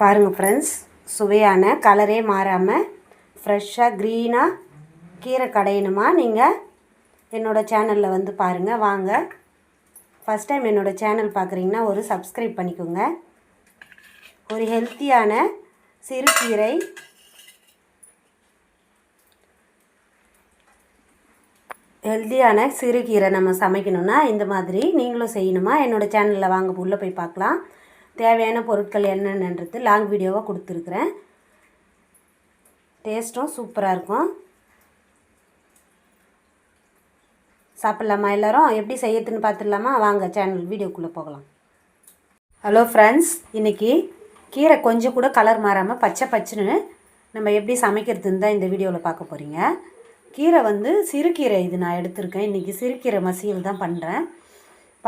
பாருங்கள் ஃப்ரெண்ட்ஸ் சுவையான கலரே மாறாமல் ஃப்ரெஷ்ஷாக க்ரீனாக கீரை கடையணுமா நீங்கள் என்னோடய சேனலில் வந்து பாருங்கள் வாங்க. ஃபஸ்ட் டைம் என்னோடய சேனல் பார்க்குறீங்கன்னா ஒரு சப்ஸ்கிரைப் பண்ணிக்கோங்க. ஒரு ஹெல்த்தியான சிறுகீரை ஹெல்த்தியான சிறுகீரை நம்ம சமைக்கணும்னா இந்த மாதிரி நீங்களும் செய்யணுமா? என்னோடய சேனலில் வாங்க உள்ளே போய் பார்க்கலாம். தேவையான பொருட்கள் என்னென்னன்றது லாங் வீடியோவாக கொடுத்துருக்குறேன். டேஸ்ட்டும் சூப்பராக இருக்கும். சாப்பிட்லாமா எல்லோரும்? எப்படி செய்யறதுன்னு பார்த்துடலாமா? வாங்க சேனல் வீடியோக்குள்ளே போகலாம். ஹலோ ஃப்ரெண்ட்ஸ் இன்றைக்கி கீரை கொஞ்சம் கூட கலர் மாறாமல் பச்சை பச்சைன்னு நம்ம எப்படி சமைக்கிறதுன்னு தான் இந்த வீடியோவில் பார்க்க போகிறீங்க கீரை வந்து சிறுகீரை இது நான் எடுத்திருக்கேன். இன்றைக்கி சிறுகீரை மசியல் தான் பண்ணுறேன்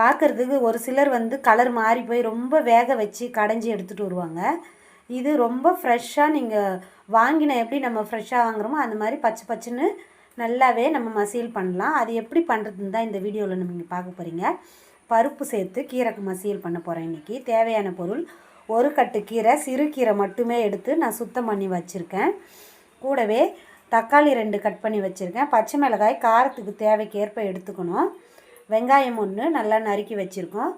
பார்க்குறதுக்கு ஒரு சிலர் வந்து கலர் மாறி போய் ரொம்ப வேக வச்சு கடைஞ்சி எடுத்துகிட்டு வருவாங்க. இது ரொம்ப ஃப்ரெஷ்ஷாக நீங்கள் வாங்கின எப்படி நம்ம ஃப்ரெஷ்ஷாக வாங்குறோமோ அந்த மாதிரி பச்சை பச்சைன்னு நல்லாவே நம்ம மசியல் பண்ணலாம். அது எப்படி பண்ணுறதுன்னு தான் இந்த வீடியோவில் நம்ம நீங்கள் பார்க்க போகிறீங்க பருப்பு சேர்த்து கீரைக்கு மசியல் பண்ண போகிறேன் இன்றைக்கி தேவையான பொருள் ஒரு கட்டு கீரை சிறு கீரை மட்டுமே எடுத்து நான் சுத்தம் பண்ணி வச்சுருக்கேன். கூடவே தக்காளி ரெண்டு கட் பண்ணி வச்சுருக்கேன். பச்சை மிளகாய் காரத்துக்கு தேவைக்கேற்ப எடுத்துக்கணும். வெங்காயம் ஒன்று நல்லா நறுக்கி வச்சுருக்கோம்.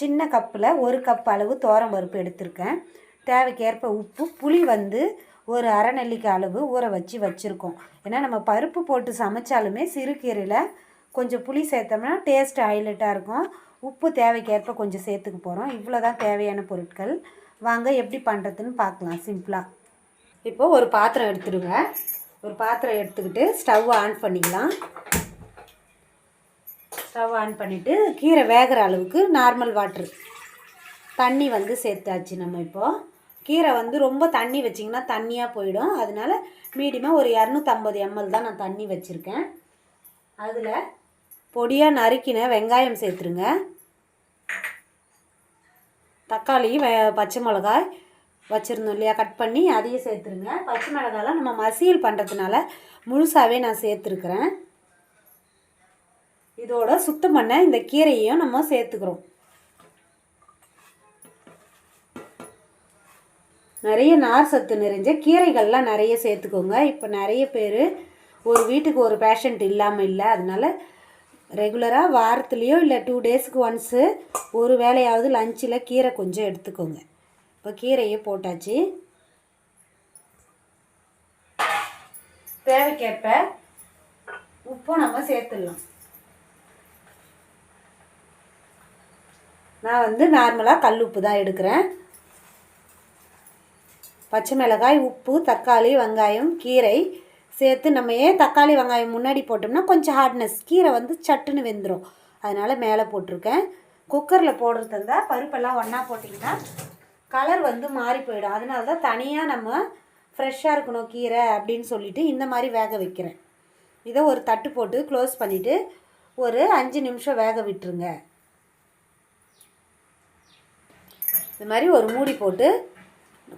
சின்ன கப்பில் ஒரு கப் அளவு தோரம் பருப்பு எடுத்திருக்கேன். தேவைக்கேற்ப உப்பு புளி வந்து ஒரு அரை நெல்லிக்காய் அளவு ஊற வச்சு வச்சுருக்கோம். ஏன்னா நம்ம பருப்பு போட்டு சமைச்சாலுமே சிறுகீரையில் கொஞ்சம் புளி சேர்த்தோம்னா டேஸ்ட் ஹைலைட்டாக இருக்கும். உப்பு தேவைக்கேற்ப கொஞ்சம் சேர்த்துக்க போகிறோம் இவ்வளோ தான் தேவையான பொருட்கள். வாங்க எப்படி பண்ணுறதுன்னு பார்க்கலாம் சிம்பிளாக இப்போது ஒரு பாத்திரம் எடுத்துடுங்க ஒரு பாத்திரம் எடுத்துக்கிட்டு ஸ்டவ் ஆன் பண்ணிக்கலாம். ஸ்டவ் ஆன் பண்ணிவிட்டு கீரை வேகிற அளவுக்கு நார்மல் வாட்ரு தண்ணி வந்து சேர்த்தாச்சு நம்ம இப்போது கீரை வந்து ரொம்ப தண்ணி வச்சிங்கன்னா தண்ணியாக போயிடும். அதனால மீடியமாக ஒரு இரநூத்தம்பது எம்எல் தான் நான் தண்ணி வச்சுருக்கேன். அதில் பொடியாக நறுக்கின வெங்காயம் சேர்த்துருங்க. தக்காளி பச்சை மிளகாய் வச்சுருந்தோம் இல்லையா கட் பண்ணி அதையும் சேர்த்துருங்க. பச்சை மிளகாலாம் நம்ம மசியல் பண்ணுறதுனால முழுசாகவே நான் சேர்த்துருக்குறேன். இதோட சுத்தம் பண்ண இந்த கீரையையும் நம்ம சேர்த்துக்கிறோம். நிறைய நார் சத்து நிறைஞ்ச கீரைகள்லாம் நிறைய சேர்த்துக்கோங்க. இப்போ நிறைய பேர் ஒரு வீட்டுக்கு ஒரு பேஷண்ட் இல்லாமல் இல்லை. அதனால் ரெகுலராக வாரத்துலேயோ இல்லை டூ டேஸ்க்கு ஒன்ஸு ஒரு வேலையாவது லஞ்சில் கீரை கொஞ்சம் எடுத்துக்கோங்க. இப்போ கீரையே போட்டாச்சு. தேவைக்கேற்ப உப்பும் நம்ம சேர்த்துடலாம். நான் வந்து நார்மலாக கல் உப்பு தான் எடுக்கிறேன். பச்சை மிளகாய் உப்பு தக்காளி வெங்காயம் கீரை சேர்த்து நம்ம ஏன் தக்காளி வெங்காயம் முன்னாடி போட்டோம்னா கொஞ்சம் ஹார்ட்னஸ் கீரை வந்து சட்டுன்னு வெந்துடும் அதனால் மேலே போட்டிருக்கேன். குக்கரில் போடுறது இருந்தால் பருப்பெல்லாம் ஒன்றா போட்டிங்கன்னா கலர் வந்து மாறி போயிடும். அதனால தான் தனியாக நம்ம ஃப்ரெஷ்ஷாக இருக்கணும் கீரை அப்படின்னு சொல்லிவிட்டு இந்த மாதிரி வேக வைக்கிறேன். இதை ஒரு தட்டு போட்டு க்ளோஸ் பண்ணிவிட்டு ஒரு அஞ்சு நிமிஷம் வேக விட்டுருங்க. இது மாதிரி ஒரு மூடி போட்டு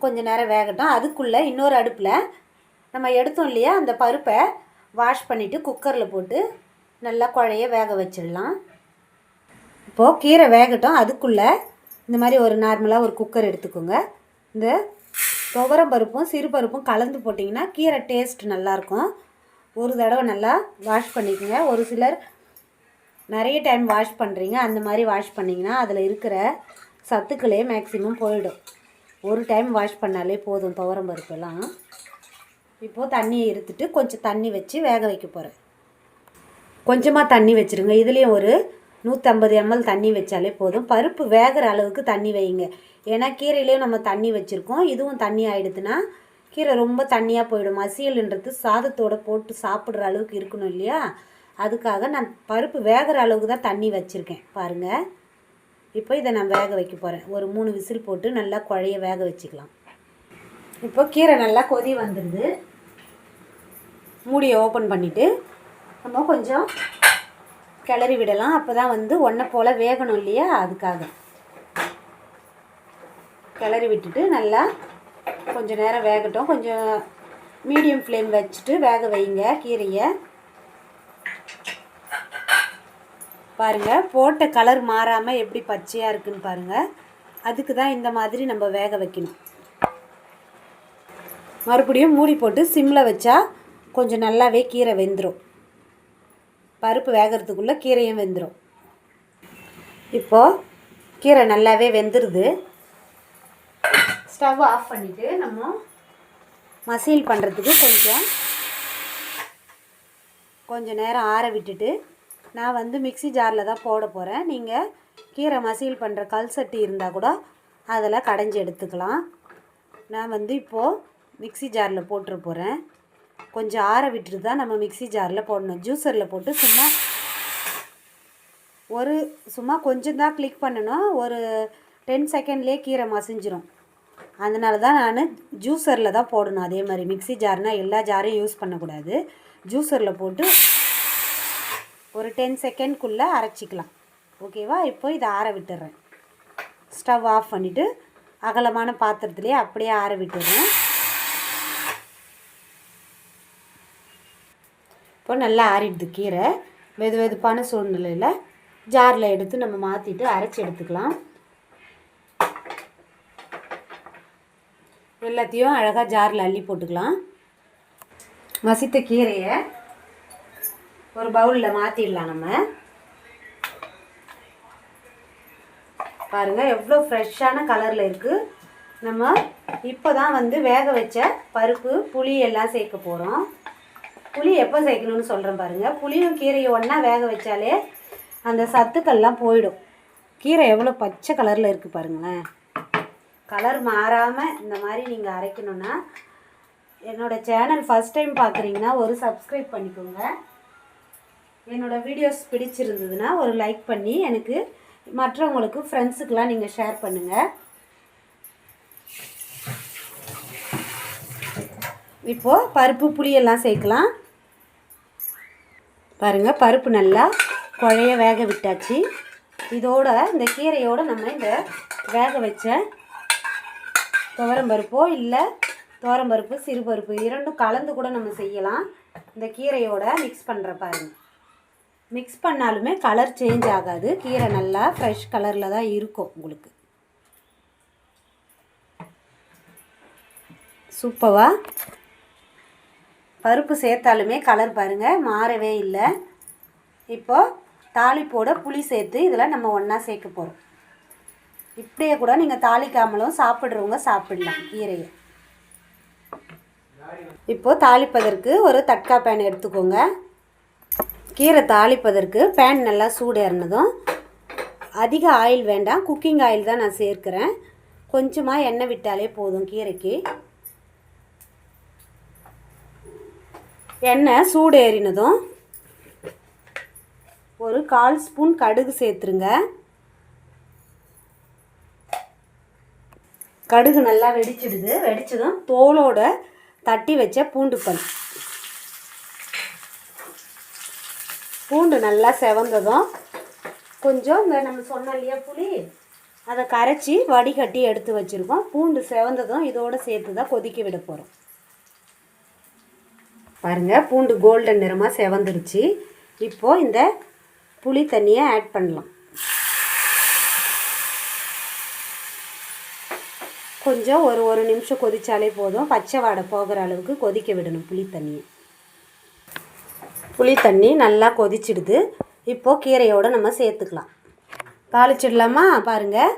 கொஞ்சம் நேரம் வேகட்டும். அதுக்குள்ளே இன்னொரு அடுப்பில் நம்ம எடுத்தோம் இல்லையா அந்த பருப்பை வாஷ் பண்ணிவிட்டு குக்கரில் போட்டு நல்லா குழைய வேக வச்சிடலாம். இப்போது கீரை வேகட்டும். அதுக்குள்ளே இந்த மாதிரி ஒரு நார்மலாக ஒரு குக்கர் எடுத்துக்கோங்க. இந்த துவரம் பருப்பும் சிறு பருப்பும் கலந்து போட்டிங்கன்னா கீரை டேஸ்ட் நல்லாயிருக்கும் ஒரு தடவை நல்லா வாஷ் பண்ணிக்கோங்க. ஒரு சிலர் நிறைய டைம் வாஷ் பண்ணுறீங்க அந்த மாதிரி வாஷ் பண்ணிங்கன்னா அதில் இருக்கிற சத்துக்களே மேக்ஸிமம் போயிடும். ஒரு டைம் வாஷ் பண்ணாலே போதும் துவரம் பருப்பெல்லாம். இப்போது தண்ணியை இருத்துட்டு கொஞ்சம் தண்ணி வச்சு வேக வைக்க போகிறேன் கொஞ்சமாக தண்ணி வச்சுருங்க. இதுலேயும் ஒரு நூற்றம்பது எம்எல் தண்ணி வச்சாலே போதும். பருப்பு வேகிற அளவுக்கு தண்ணி வைங்க. ஏன்னா கீரையிலையும் நம்ம தண்ணி வச்சுருக்கோம். இதுவும் தண்ணி ஆகிடுதுன்னா கீரை ரொம்ப தண்ணியாக போயிடும். மசியல்ன்றது சாதத்தோடு போட்டு சாப்பிட்ற அளவுக்கு இருக்கணும் இல்லையா? அதுக்காக நான் பருப்பு வேகிற அளவுக்கு தான் தண்ணி வச்சுருக்கேன். பாருங்கள் இப்போ இதை நான் வேக வைக்க போகிறேன் ஒரு மூணு விசில் போட்டு நல்லா குழைய வேக வச்சுக்கலாம். இப்போ கீரை நல்லா கொதி வந்துடுது மூடியை ஓப்பன் பண்ணிவிட்டு நம்ம கொஞ்சம் கிளறி விடலாம். அப்போ தான் வந்து ஒன்றை போல் வேகணும் இல்லையா? அதுக்காக. கிளறி விட்டுட்டு நல்லா கொஞ்சம் நேரம் வேகட்டும். கொஞ்சம் மீடியம் ஃப்ளேம் வச்சுட்டு வேக வைங்க கீரையை. பாருங்கள் போட்ட கலர் மாறாமல் எப்படி பச்சையாக இருக்குன்னு பாருங்கள் அதுக்கு தான் இந்த மாதிரி நம்ம வேக வைக்கணும். மறுபடியும் மூடி போட்டு சிம்மில் வச்சா கொஞ்சம் நல்லாவே கீரை வெந்துடும் பருப்பு வேகிறதுக்குள்ளே கீரையும் வெந்துடும் இப்போது கீரை நல்லாவே வெந்துடுது ஸ்டவ் ஆஃப் பண்ணிவிட்டு நம்ம மசீல் பண்ணுறதுக்கு கொஞ்சம் கொஞ்சம் நேரம் ஆற விட்டுட்டு நான் வந்து மிக்ஸி ஜாரில் தான் போட போகிறேன் நீங்கள் கீரை மசீல் பண்ணுற கல் சட்டி இருந்தால் கூட அதில் கடைஞ்சி எடுத்துக்கலாம். நான் வந்து இப்போது மிக்ஸி ஜாரில் போட்டுற போகிறேன் கொஞ்சம் ஆற விட்டுட்டு தான் நம்ம மிக்ஸி ஜாரில் போடணும். ஜூஸரில் போட்டு சும்மா ஒரு சும்மா கொஞ்சம் தான் கிளிக் பண்ணணும். ஒரு டென் செகண்ட்லேயே கீரை மசிஞ்சிரும். அதனால தான் நான் ஜூஸரில் தான் போடணும். அதே மாதிரி மிக்ஸி ஜார்னால் எல்லா ஜாரையும் யூஸ் பண்ணக்கூடாது. ஜூஸரில் போட்டு ஒரு டென் செகண்ட்குள்ளே அரைச்சிக்கலாம். ஓகேவா இப்போ இதை ஆற விட்டுறேன். ஸ்டவ் ஆஃப் பண்ணிவிட்டு அகலமான பாத்திரத்துலேயே அப்படியே ஆற விட்டுறேன். இப்போ நல்லா ஆறிடுது கீரை. வெது வெதுப்பான சூழ்நிலையில் ஜாரில் எடுத்து நம்ம மாற்றிட்டு அரைச்சி எடுத்துக்கலாம். எல்லாத்தையும் அழகாக ஜாரில் அள்ளி போட்டுக்கலாம். மசித்த கீரையை ஒரு பவுலில் மாற்றிடலாம் நம்ம. பாருங்கள் எவ்வளோ ஃப்ரெஷ்ஷான கலரில் இருக்குது நம்ம இப்போ தான் வந்து வேக வச்ச பருப்பு புளி எல்லாம் சேர்க்க போகிறோம் புளி எப்போ சேர்க்கணும்னு சொல்கிறேன் பாருங்கள் புளியும் கீரையும் ஒன்றா வேக வச்சாலே அந்த சத்துக்கள்லாம் போயிடும். கீரை எவ்வளோ பச்சை கலரில் இருக்குது பாருங்களேன். கலர் மாறாமல் இந்த மாதிரி நீங்கள் அரைக்கணுன்னா என்னோடய சேனல் ஃபஸ்ட் டைம் பார்க்குறீங்கன்னா ஒரு சப்ஸ்கிரைப் பண்ணிக்கோங்க. என்னோடய வீடியோஸ் பிடிச்சிருந்ததுன்னா ஒரு லைக் பண்ணி எனக்கு மற்றவங்களுக்கு ஃப்ரெண்ட்ஸுக்கெலாம் நீங்கள் ஷேர் பண்ணுங்கள் இப்போது பருப்பு புளியெல்லாம் சேர்க்கலாம். பாருங்கள் பருப்பு நல்லா குழைய வேக விட்டாச்சு. இதோட இந்த கீரையோடு நம்ம இந்த வேக வச்ச துவரம்பருப்போ இல்லை துவரம்பருப்பு சிறுபருப்பு இரண்டும் கலந்து கூட நம்ம செய்யலாம். இந்த கீரையோட மிக்ஸ் பண்ணுற பாருங்கள் மிக்ஸ் பண்ணாலுமே கலர் சேஞ்ச் ஆகாது. கீரை நல்லா ஃப்ரெஷ் கலரில் தான் இருக்கும் உங்களுக்கு. சூப்பவா பருப்பு சேர்த்தாலுமே கலர் பாருங்கள் மாறவே இல்லை. இப்போது தாளிப்போட புளி சேர்த்து இதெல்லாம் நம்ம ஒன்றா சேர்க்க போகிறோம் இப்படியே கூட நீங்கள் தாளிக்காமலும் சாப்பிட்றவங்க சாப்பிடலாம் கீரையை. இப்போது தாளிப்பதற்கு ஒரு தட்கா பேன் எடுத்துக்கோங்க. கீரை தாளிப்பதற்கு பேன் நல்லா சூடு ஏறினதும் அதிக ஆயில் வேண்டாம் குக்கிங் ஆயில் தான் நான் சேர்க்குறேன். கொஞ்சமாக எண்ணெய் விட்டாலே போதும் கீரைக்கு. எண்ணெய் சூடேறினதும் ஒரு கால் ஸ்பூன் கடுகு சேர்த்துருங்க. கடுகு நல்லா வெடிச்சிடுது. வெடிச்சதும் தோலோட தட்டி வச்ச பூண்டுப்பல் பல் பூண்டு நல்லா செவந்ததும் கொஞ்சம் இந்த நம்ம சொன்னோம் இல்லையா புளி? அதை கரைச்சி வடிகட்டி எடுத்து வச்சுருக்கோம். பூண்டு செவந்ததும் இதோடு சேர்த்து தான் கொதிக்க விட போகிறோம் பாருங்கள் பூண்டு கோல்டன் நிறமாக செவந்துருச்சு. இப்போது இந்த புளி தண்ணியை ஆட் பண்ணலாம். கொஞ்சம் ஒரு ஒரு நிமிஷம் கொதித்தாலே போதும். பச்சை வாடை போகிற அளவுக்கு கொதிக்க விடணும் புளி தண்ணியை. புளி தண்ணி நல்லா கொதிச்சிடுது. இப்போது கீரையோடு நம்ம சேர்த்துக்கலாம். தாளிச்சிடலாமா? பாருங்கள்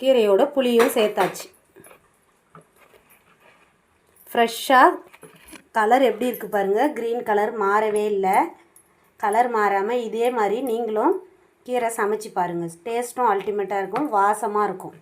கீரையோட புளியும் சேர்த்தாச்சு. ஃப்ரெஷ்ஷாக கலர் எப்படி இருக்குது பாருங்கள் க்ரீன் கலர் மாறவே இல்லை. கலர் மாறாமல் இதே மாதிரி நீங்களும் கீரை சமைச்சு பாருங்கள் டேஸ்ட்டும் அல்டிமேட்டாக இருக்கும். வாசமாக இருக்கும்.